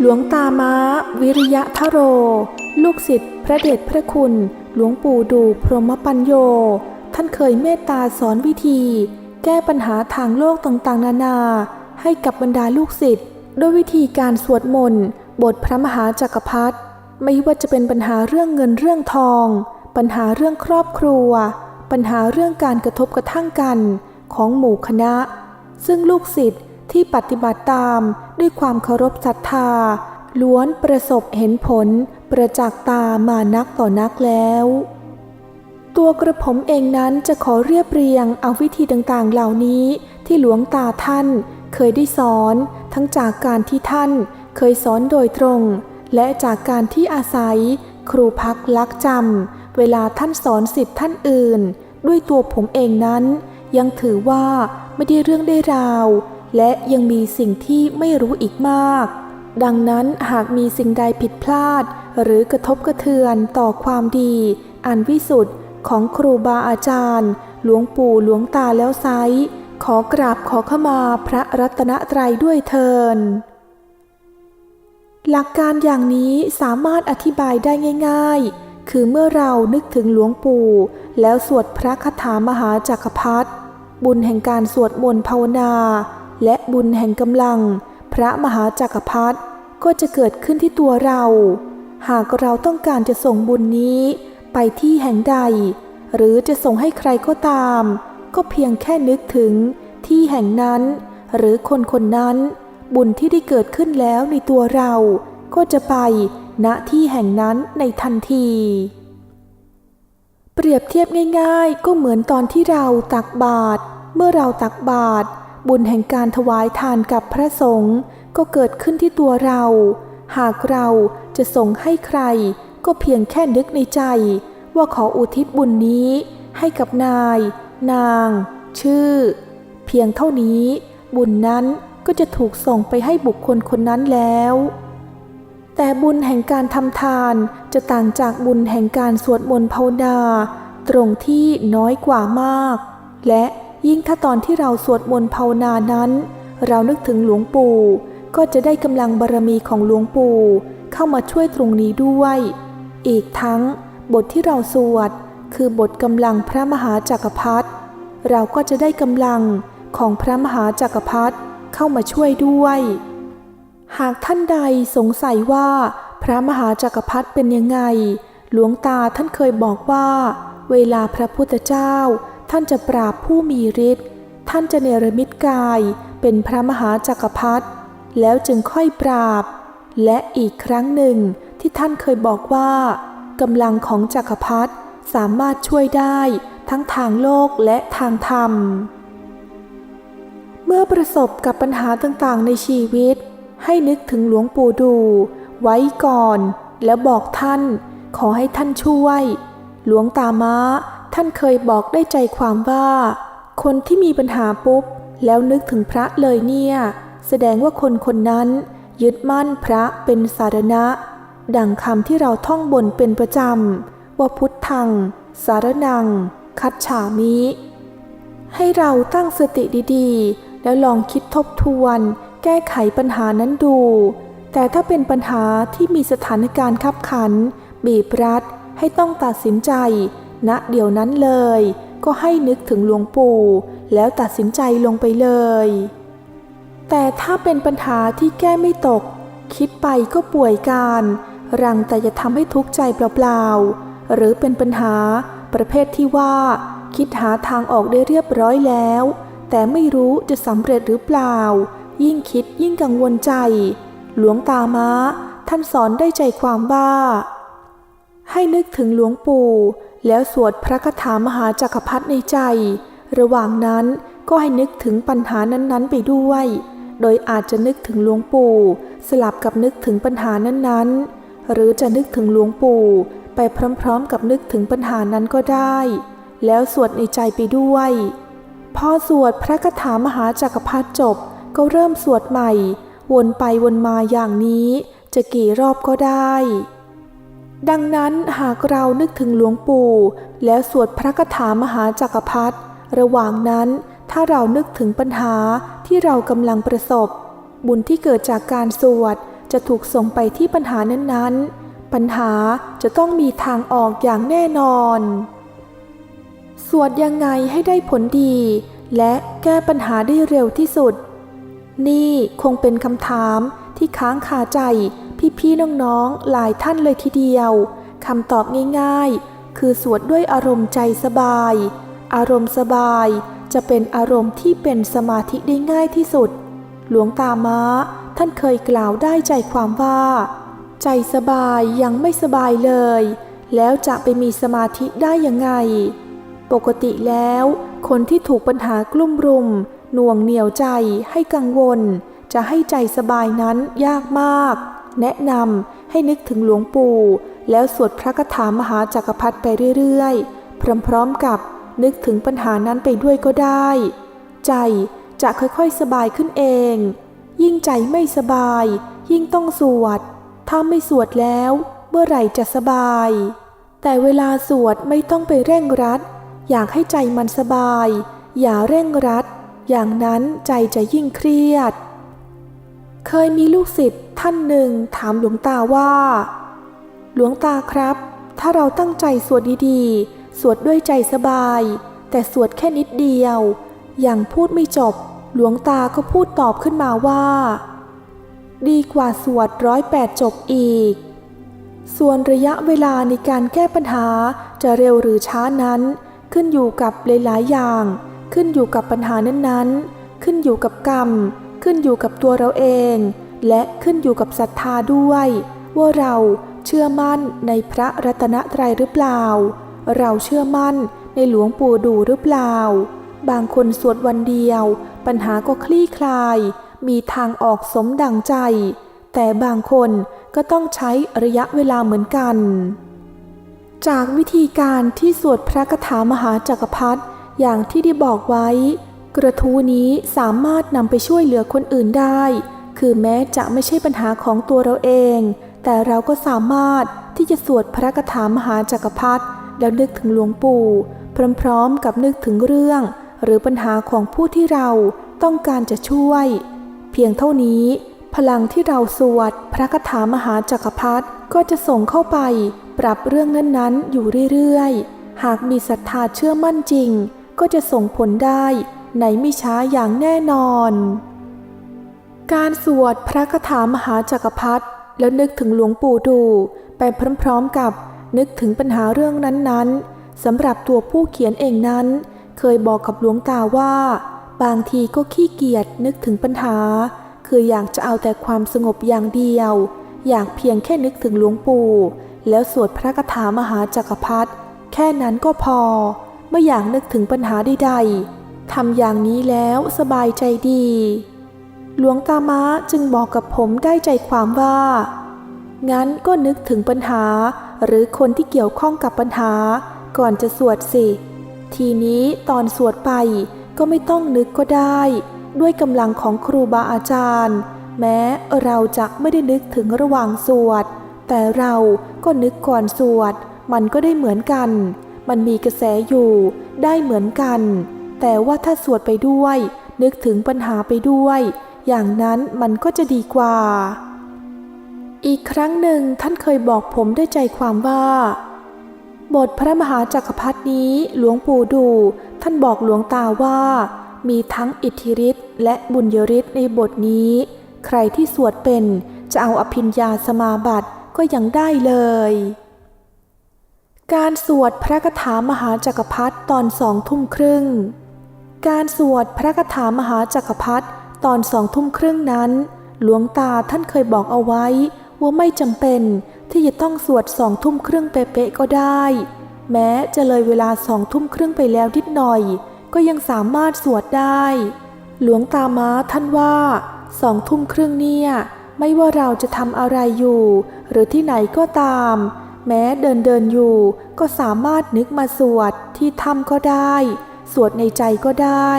หลวงตาม้า วิริยะทโร ลูกศิษย์พระเดชพระคุณ หลวงปู่ดูพรหมปัญโย ท่านเคยเมตตาสอนวิธี แก้ปัญหาทางโลกต่างๆ นานา ให้กับบรรดาลูกศิษย์ด้วยวิธีการสวดมนต์ บทพระมหาจักรพรรดิ ไม่ว่าจะเป็นปัญหาเรื่องเงินเรื่องทอง ปัญหาเรื่องครอบครัว ปัญหาเรื่องการกระทบกระทั่งกันของหมู่คณะ ซึ่งลูกศิษย์ที่ปฏิบัติตามด้วยความเคารพศรัทธา ล้วนประสบเห็นผลประจักษ์ตามานักต่อนักแล้ว ตัวกระผมเองนั้นจะขอเรียบเรียงเอาวิธีต่างๆเหล่านี้ที่หลวงตาท่านเคยได้สอนทั้งจากการที่ท่านเคยสอนโดยตรง และจากการที่อาศัย ครูพักลักจำเวลาท่านสอนสิทธิ์ท่านอื่น ด้วยตัวผมเองนั้น ยังถือว่าไม่ได้เรื่องได้ราว และยังมีสิ่งที่ไม่รู้อีกมาก ดังนั้นหากมีสิ่งใดผิดพลาด หรือกระทบกระเทือนต่อความดี อันวิสุทธิ์ของครูบาอาจารย์ หลวงปู่หลวงตาแล้วไซขอกราบขอขมาพระรัตนตรัยด้วยเทิน หลักการอย่างนี้สามารถอธิบายได้ง่าย ๆ คือเมื่อเรานึกถึงหลวงปู่ แล้วสวดพระคาถามหาจักรพรรดิบุญแห่งการสวดมนต์ภาวนา และบุญแห่งกำลัง พระมหาจักรพรรดิก็จะเกิดขึ้นที่ตัวเรา หากเราต้องการจะส่งบุญนี้ ไปที่แห่งใด หรือจะส่งให้ใครก็ตาม ก็เพียงแค่นึกถึงที่แห่งนั้น หรือคนคนนั้น บุญที่ได้เกิดขึ้นแล้วในตัวเรา ก็จะไปณที่แห่งนั้นในทันที เปรียบเทียบง่ายๆ ก็เหมือนตอนที่เราตักบาตรเมื่อเราตักบาตรบุญแห่งการถวายทานกับพระสงฆ์ก็เกิดขึ้นที่ตัวเรา หากเราจะส่งให้ใคร ก็เพียงแค่นึกในใจ ว่าขออุทิศบุญนี้ ให้กับนาย นาง ชื่อ เพียงเท่านี้ บุญนั้น ก็จะถูกส่งไปให้บุคคลคนนั้นแล้ว แต่บุญแห่งการทำทานจะต่างจากบุญแห่งการสวดมนต์ภาวนา ตรงที่น้อยกว่ามาก และยิ่งถ้าตอนที่เราสวดมนต์ภาวนานั้น เรานึกถึงหลวงปู่ ก็จะได้กำลังบารมีของหลวงปู่เข้ามาช่วยตรงนี้ด้วย อีกทั้งบทที่เราสวด คือบทกำลังพระมหาจักรพรรดิเราก็จะได้กำลังของพระมหาจักรพรรดิ เข้ามาช่วยด้วย หากท่านใดสงสัยว่าพระมหาจักรพรรดิเป็นยังไง หลวงตาท่านเคยบอกว่า เวลาพระพุทธเจ้า ท่านจะปราบผู้มีฤทธิ์ท่านจะเนรมิตกายเป็นพระมหาจักรพรรดิแล้วจึงค่อยปราบ และอีกครั้งหนึ่งที่ท่านเคยบอกว่ากำลังของจักรพรรดิสามารถช่วยได้ทั้งทางโลกและทางธรรม มื่อประสบกับปัญหาต่างๆ ในชีวิต ให้นึกถึงหลวงปู่ดู ไว้ก่อน แล้วบอกท่าน ขอให้ท่านช่วย หลวงตาม้า ท่านเคยบอกได้ใจความว่า คนที่มีปัญหาปุ๊บ แล้วนึกถึงพระเลยเนี่ย แสดงว่าคนคนนั้น ยึดมั่นพระเป็นสารณะ ดังคำที่เราท่องบนเป็นประจำว่าพุทธัง สารนัง คัจฉามิ ให้เราตั้งสติดีๆ แล้วลองคิดทบทวน แก้ไขปัญหานั้นดู แต่ถ้าเป็นปัญหาที่มีสถานการณ์ขับขัน บีบรัดให้ต้องตัดสินใจณเดี๋ยวนั้นเลย ก็ให้นึกถึงหลวงปู่ แล้วตัดสินใจลงไปเลย แต่ถ้าเป็นปัญหาที่แก้ไม่ตก คิดไปก็ป่วยการรังแต่จะทำให้ทุกข์ใจเปล่าๆ หรือเป็นปัญหาประเภทที่ว่า คิดหาทางออกได้เรียบร้อยแล้ว แต่ไม่รู้จะสำเร็จหรือเปล่า ยิ่งคิดยิ่งกังวลใจ หลวงตาม้า ท่านสอนได้ใจความว่า ให้นึกถึงหลวงปู่ แล้วสวดพระคาถามหาจักรพรรดิในใจ ระหว่างนั้นก็ให้นึกถึงปัญหานั้นๆ ไปด้วย โดยอาจจะนึกถึงหลวงปู่ สลับกับนึกถึงปัญหานั้นๆ หรือจะนึกถึงหลวงปู่ ไปพร้อมๆ กับนึกถึงปัญหานั้นก็ได้ แล้วสวดในใจไปด้วย พอสวดพระคาถามหาจักรพรรดิจบก็เริ่มสวดใหม่ วนไปวนมาอย่างนี้ จะกี่รอบก็ได้ ดังนั้นหากเรานึกถึงหลวงปู่ แล้วสวดพระคาถามหาจักรพรรดิระหว่างนั้นถ้าเรานึกถึงปัญหาที่เรากำลังประสบ บุญที่เกิดจากการสวดจะถูกส่งไปที่ปัญหานั้นๆ ปัญหาจะต้องมีทางออกอย่างแน่นอน สวดยังไงให้ได้ผลดี และแก้ปัญหาได้เร็วที่สุด นี่คงเป็นคำถามที่ค้างคาใจพี่ๆน้องๆหลายท่านเลยทีเดียวคำตอบง่ายๆ คือสวดด้วยอารมณ์ใจสบาย อารมณ์สบายจะเป็นอารมณ์ที่เป็นสมาธิได้ง่ายที่สุด หลวงตาม้าท่านเคยกล่าวได้ใจความว่า ใจสบายยังไม่สบายเลย แล้วจะไปมีสมาธิได้ยังไง ปกติแล้ว คนที่ถูกปัญหากลุ่มรุม หน่วงเหนียวใจให้กังวล จะให้ใจสบายนั้นยากมาก แนะนำให้นึกถึงหลวงปู่ แล้วสวดพระคาถามหาจักรพรรดิไปเรื่อยๆ พร้อมๆกับนึกถึงปัญหานั้นไปด้วยก็ได้ ใจจะค่อยๆสบายขึ้นเอง ยิ่งใจไม่สบาย ยิ่งต้องสวด ถ้าไม่สวดแล้ว เมื่อไหร่จะสบาย แต่เวลาสวดไม่ต้องไปเร่งรัด อยากให้ใจมันสบาย อย่าเร่งรัด อย่างนั้นใจจะยิ่งเครียด เคยมีลูกศิษย์ท่านหนึ่งถามหลวงตาว่า หลวงตาครับ ถ้าเราตั้งใจสวดดีๆ สวดด้วยใจสบาย แต่สวดแค่นิดเดียว อย่างพูดไม่จบ หลวงตาก็พูดตอบขึ้นมาว่า ดีกว่าสวดร้อยแปดจบอีกส่วนระยะเวลาในการแก้ปัญหาจะเร็วหรือช้านั้น ขึ้นอยู่กับหลายๆอย่าง ขึ้นอยู่กับปัญหานั้นๆ ขึ้นอยู่กับกรรม ขึ้นอยู่กับตัวเราเอง และขึ้นอยู่กับศรัทธาด้วย ว่าเราเชื่อมั่นในพระรัตนตรัยหรือเปล่า เราเชื่อมั่นในหลวงปู่ดูหรือเปล่า บางคนสวดวันเดียว ปัญหาก็คลี่คลาย มีทางออกสมดังใจ แต่บางคนก็ต้องใช้ระยะเวลาเหมือนกัน จากวิธีการที่สวดพระคาถามหาจักรพรรดิอย่างที่ได้บอกไว้ กระทู้นี้สามารถนำไปช่วยเหลือคนอื่นได้ คือแม้จะไม่ใช่ปัญหาของตัวเราเอง แต่เราก็สามารถที่จะสวดพระคาถามหาจักรพรรดิแล้วนึกถึงหลวงปู่ พร้อมๆกับนึกถึงเรื่อง หรือปัญหาของผู้ที่เราต้องการจะช่วย เพียงเท่านี้ พลังที่เราสวดพระคาถามหาจักรพรรดิก็จะส่งเข้าไป ปรับเรื่องนั้นๆ อยู่เรื่อยๆ หากมีศรัทธาเชื่อมั่นจริง ก็จะส่งผลได้ในไม่ช้าอย่างแน่นอน การสวดพระคาถามหาจักรพรรดิแล้วนึกถึงหลวงปู่ดูไปพร้อมๆกับนึกถึงปัญหาเรื่องนั้นๆสำหรับตัวผู้เขียนเองนั้น เคยบอกกับหลวงตาว่า บางทีก็ขี้เกียจนึกถึงปัญหา คืออยากจะเอาแต่ความสงบอย่างเดียว อยากเพียงแค่นึกถึงหลวงปู่ แล้วสวดพระคาถามหาจักรพรรดิแค่นั้นก็พอ ไม่อยากนึกถึงปัญหาใดๆทำอย่างนี้แล้วสบายใจดี หลวงตาม้าจึงบอกกับผมได้ใจความว่า งั้นก็นึกถึงปัญหา หรือคนที่เกี่ยวข้องกับปัญหา ก่อนจะสวดสิ ทีนี้ตอนสวดไปก็ไม่ต้องนึกก็ได้ ด้วยกำลังของครูบาอาจารย์ แม้เราจะไม่ได้นึกถึงระหว่างสวด แต่เราก็นึกก่อนสวด มันก็ได้เหมือนกัน มันมีกระแสอยู่ ได้เหมือนกัน แต่ว่าถ้าสวดไปด้วย นึกถึงปัญหาไปด้วย อย่างนั้นมันก็จะดีกว่า อีกครั้งหนึ่งท่านเคยบอกผมด้วยใจความว่า บทพระมหาจักรพรรดนี้หลวงปู่ดู ท่านบอกหลวงตาว่า มีทั้งอิทธิฤทธิ์และบุญยฤทธิ์ในบทนี้ ใครที่สวดเป็นจะเอาอภิญญาสมาบัติ ก็ยังได้เลย การสวดพระคาถามหาจักรพรรดิตอนสองทุ่มครึ่ง การสวดพระคาถามหาจักรพรรดิตอนสองทุ่มครึ่งนั้น หลวงตาท่านเคยบอกเอาไว้ ว่าไม่จำเป็นที่จะต้องสวดสองทุ่มครึ่งเป๊ะๆก็ได้ แม้จะเลยเวลาสองทุ่มครึ่งไปแล้วนิดหน่อย ก็ยังสามารถสวดได้ หลวงตาม้าท่านว่าสองทุ่มครึ่งเนี่ย ไม่ว่าเราจะทำอะไรอยู่ หรือที่ไหนก็ตาม แม้เดินเดินอยู่ ก็สามารถนึกมาสวดที่ถ้ำก็ได้ สวดในใจก็ได้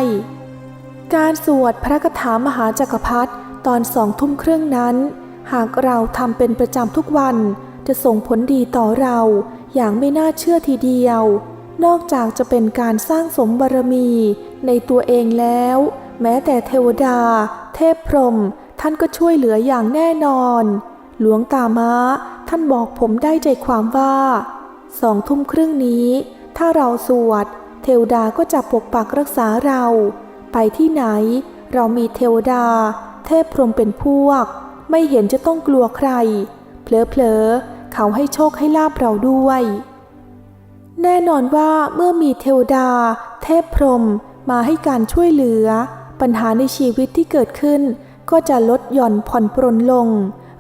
การสวดพระคาถามหาจักรพรรดิตอนสองทุ่มครึ่งนั้น หากเราทำเป็นประจำทุกวัน จะส่งผลดีต่อเราอย่างไม่น่าเชื่อทีเดียว นอกจากจะเป็นการสร้างสมบารมีในตัวเองแล้ว แม้แต่เทวดา เทพพรหม ท่านก็ช่วยเหลืออย่างแน่นอน หลวงตาม้า ท่านบอกผมได้ใจความว่าสองทุ่มครึ่งนี้ ถ้าเราสวด เทวดาก็จะปกปักรักษาเรา ไปที่ไหน เรามีเทวดา เทพพรหมเป็นพวก ไม่เห็นจะต้องกลัวใครเผลอๆเขาให้โชคให้ลาบเราด้วย แน่นอนว่าเมื่อมีเทวดา เทพพรหมมาให้การช่วยเหลือ ปัญหาในชีวิตที่เกิดขึ้น ก็จะลดหย่อนผ่อนปรนลง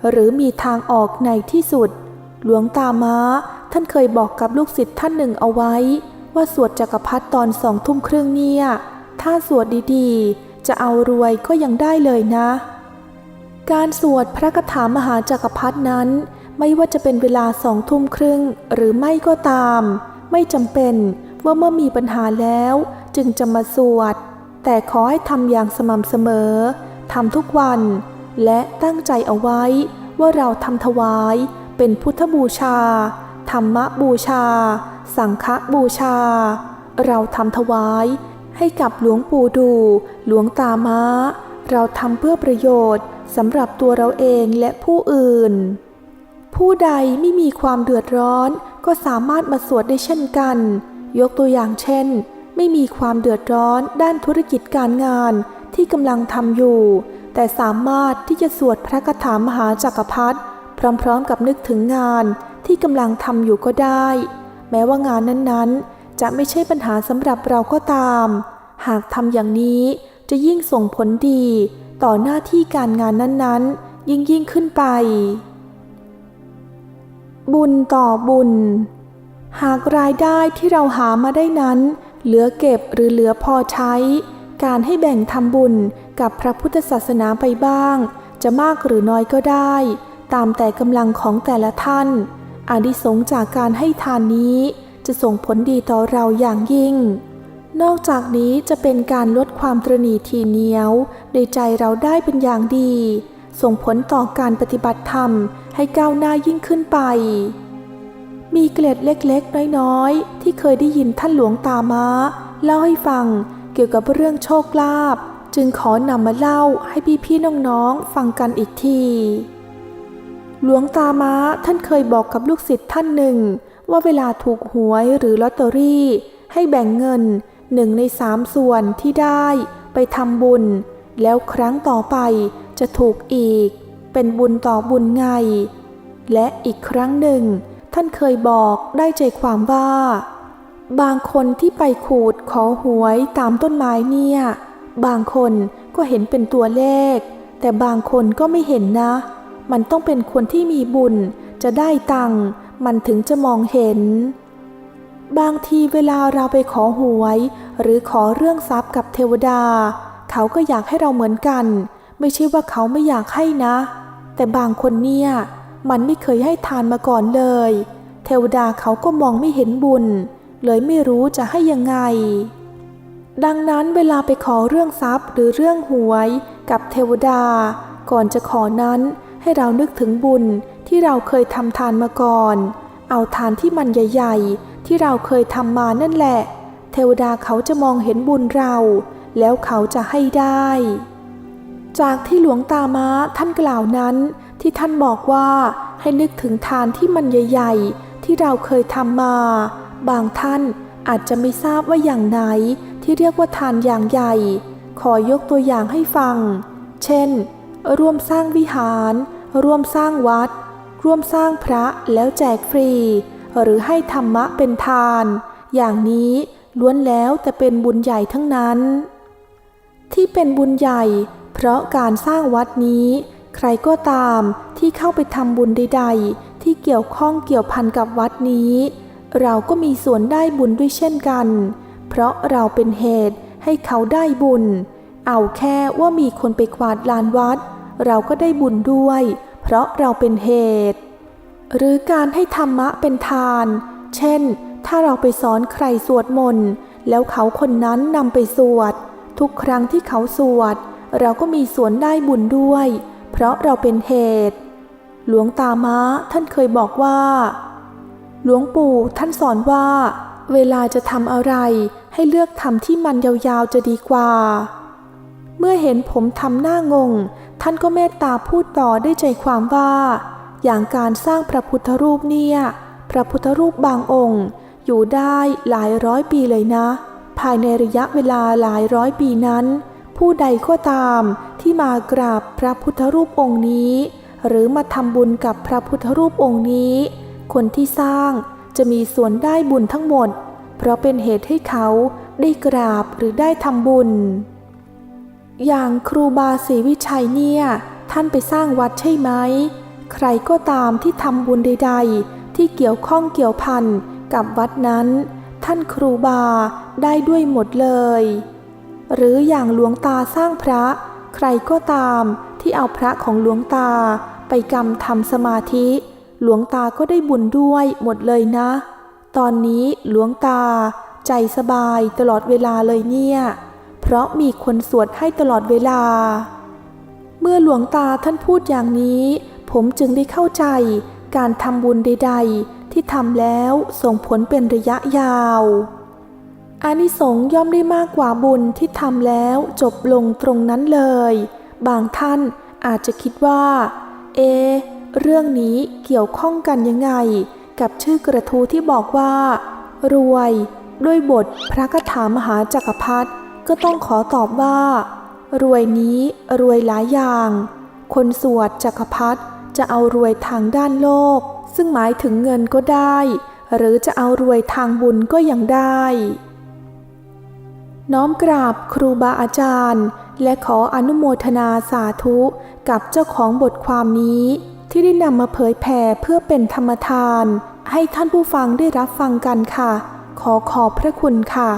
หรือมีทางออกในที่สุด หลวงตาม้าท่านเคยบอกกับลูกศิษย์ท่านหนึ่งเอาไว้ ว่าสวดจักรพรรดิตอนสองทุ่มครึ่งเนี่ย ถ้าสวดดีๆ จะเอารวยก็ยังได้เลยนะ การสวดพระคาถามหาจักรพรรดินั้น ไม่ว่าจะเป็นเวลาสองทุ่มครึ่งหรือไม่ก็ตาม ไม่จำเป็นว่าเมื่อมีปัญหาแล้ว จึงจะมาสวด แต่ขอให้ทำอย่างสม่ำเสมอ ทำทุกวัน และตั้งใจเอาไว้ว่าเราทำถวายเป็นพุทธบูชา ธรรมบูชา สังฆบูชา เราทำถวายให้กับหลวงปู่ดู หลวงตาม้า เราทำเพื่อประโยชน์สำหรับตัวเราเองและผู้อื่น ผู้ใดไม่มีความเดือดร้อนก็สามารถมาสวดได้เช่นกัน ยกตัวอย่างเช่น ไม่มีความเดือดร้อนด้านธุรกิจการงาน ที่กำลังทำอยู่ แต่สามารถที่จะสวดพระคาถามหาจักรพรรดิพร้อมๆกับนึกถึงงานที่กำลังทำอยู่ก็ได้ แม้ว่างานนั้นๆ จะไม่ใช่ปัญหาสำหรับเราก็ตาม หากทำอย่างนี้จะยิ่งส่งผลดี ต่อหน้าที่การงานนั้นๆ ยิ่งยิ่งขึ้นไป บุญต่อบุญ หากรายได้ที่เราหามาได้นั้น เหลือเก็บหรือเหลือพอใช้ การให้แบ่งทำบุญกับพระพุทธศาสนาไปบ้าง จะมากหรือน้อยก็ได้ ตามแต่กำลังของแต่ละท่านอานิสงส์จากการให้ทานนี้จะส่งผลดีต่อเราอย่างยิ่ง นอกจากนี้จะเป็นการลดความตรณีทีเหนียวในใจเราได้เป็นอย่างดี ส่งผลต่อการปฏิบัติธรรมให้ก้าวหน้ายิ่งขึ้นไป มีเกล็ดเล็กๆ น้อยๆ ที่เคยได้ยินท่านหลวงตาม้า เล่าให้ฟัง เกี่ยวกับเรื่องโชคลาภจึงขอนำมาเล่าให้พี่ๆน้องๆฟังกันอีกที หลวงตาม้าท่านเคยบอกกับลูกศิษย์ท่านหนึ่ง ว่าเวลาถูกหวยหรือลอตเตอรี่ ให้แบ่งเงินหนึ่งในสามส่วนที่ได้ไปทำบุญ แล้วครั้งต่อไปจะถูกอีก เป็นบุญต่อบุญไง และอีกครั้งหนึ่ง ท่านเคยบอกได้ใจความว่า บางคนที่ไปขูดขอหวยตามต้นไม้เนี่ย บางคนก็เห็นเป็นตัวเลข แต่บางคนก็ไม่เห็นนะ มันต้องเป็นคนที่มีบุญจะได้ตังค์มันถึงจะมองเห็น บางทีเวลาเราไปขอหวย หรือขอเรื่องทรัพย์กับเทวดา เขาก็อยากให้เราเหมือนกัน ไม่ใช่ว่าเขาไม่อยากให้นะ แต่บางคนเนี่ย มันไม่เคยให้ทานมาก่อนเลย เทวดาเขาก็มองไม่เห็นบุญเเลยไม่รู้จะให้ยังไง ดังนั้นเวลาไปขอเรื่องทรัพย์หรือเรื่องหวยกับเทวดา ก่อนจะขอนั้นให้เรานึกถึงบุญที่เราเคยทำทานมาก่อน เอาทานที่มันใหญ่ ๆ ที่เราเคยทำมานั่นแหละ เทวดาเขาจะมองเห็นบุญเรา แล้วเขาจะให้ได้ จากที่หลวงตาม้าท่านกล่าวนั้น ที่ท่านบอกว่าให้นึกถึงทานที่มันใหญ่ ๆ ที่เราเคยทำมา บางท่านอาจจะไม่ทราบว่าอย่างไหนที่เรียกว่าทานอย่างใหญ่ ขอยกตัวอย่างให้ฟัง เช่น ร่วมสร้างวิหาร ร่วมสร้างวัด ร่วมสร้างพระแล้วแจกฟรี หรือให้ธรรมะเป็นทาน อย่างนี้ล้วนแล้วแต่เป็นบุญใหญ่ทั้งนั้น ที่เป็นบุญใหญ่ เพราะการสร้างวัดนี้ ใครก็ตามที่เข้าไปทำบุญใด ๆ ที่เกี่ยวข้องเกี่ยวพันกับวัดนี้ เราก็มีส่วนได้บุญด้วยเช่นกัน เพราะเราเป็นเหตุให้เขาได้บุญ เอาแค่ว่ามีคนไปกวาดลานวัด เราก็ได้บุญด้วย เพราะเราเป็นเหตุ หรือการให้ธรรมะเป็นทาน เช่น ถ้าเราไปสอนใครสวดมนต์แล้วเขาคนนั้นนำไปสวด ทุกครั้งที่เขาสวด เราก็มีส่วนได้บุญด้วย เพราะเราเป็นเหตุ หลวงตาม้าท่านเคยบอกว่า หลวงปู่ท่านสอนว่า เวลาจะทำอะไร ให้เลือกทำที่มันยาวๆจะดีกว่า เมื่อเห็นผมทำหน้างง ท่านก็เมตตาพูดต่อได้วยใจความว่า อย่างการสร้างพระพุทธรูปเนี่ย พระพุทธรูปบางองค์ อยู่ได้หลายร้อยปีเลยนะ ภายในระยะเวลาหลายร้อยปีนั้น ผู้ใดก็ตามที่มากราบพระพุทธรูปองค์นี้ หรือมาทำบุญกับพระพุทธรูปองค์นี้ คนที่สร้างจะมีส่วนได้บุญทั้งหมด เพราะเป็นเหตุให้เขาได้กราบหรือได้ทำบุญ อย่างครูบาศรีวิชัยเนี่ย ท่านไปสร้างวัดใช่ไหม ใครก็ตามที่ทำบุญใด ๆ ที่เกี่ยวข้องเกี่ยวพันกับวัดนั้น ท่านครูบาได้ด้วยหมดเลย หรืออย่างหลวงตาสร้างพระ ใครก็ตามที่เอาพระของหลวงตาไปกำทำสมาธิ หลวงตาก็ได้บุญด้วยหมดเลยนะ ตอนนี้หลวงตา ใจสบายตลอดเวลาเลยเนี่ย เพราะมีคนสวดให้ตลอดเวลา เมื่อหลวงตาท่านพูดอย่างนี้ ผมจึงได้เข้าใจการทำบุญใด ๆ ที่ทำแล้วส่งผลเป็นระยะยาวอานิสงส์ย่อมได้มากกว่าบุญที่ทำแล้วจบลงตรงนั้นเลย บางท่านอาจจะคิดว่า เอ เรื่องนี้เกี่ยวข้องกันยังไง กับชื่อกระทู้ที่บอกว่า รวย ด้วยบทพระคาถามหาจักรพรรดิก็ต้องขอตอบว่า รวยนี้รวยหลายอย่าง คนสวดจักรพรรดิจะเอารวยทางด้านโลก ซึ่งหมายถึงเงินก็ได้ หรือจะเอารวยทางบุญก็ยังได้ น้อมกราบครูบาอาจารย์ และขออนุโมทนาสาธุกับเจ้าของบทความนี้ ที่ได้นำมาเผยแผ่เพื่อเป็นธรรมทาน ให้ท่านผู้ฟังได้รับฟังกันค่ะ ขอขอบพระคุณค่ะ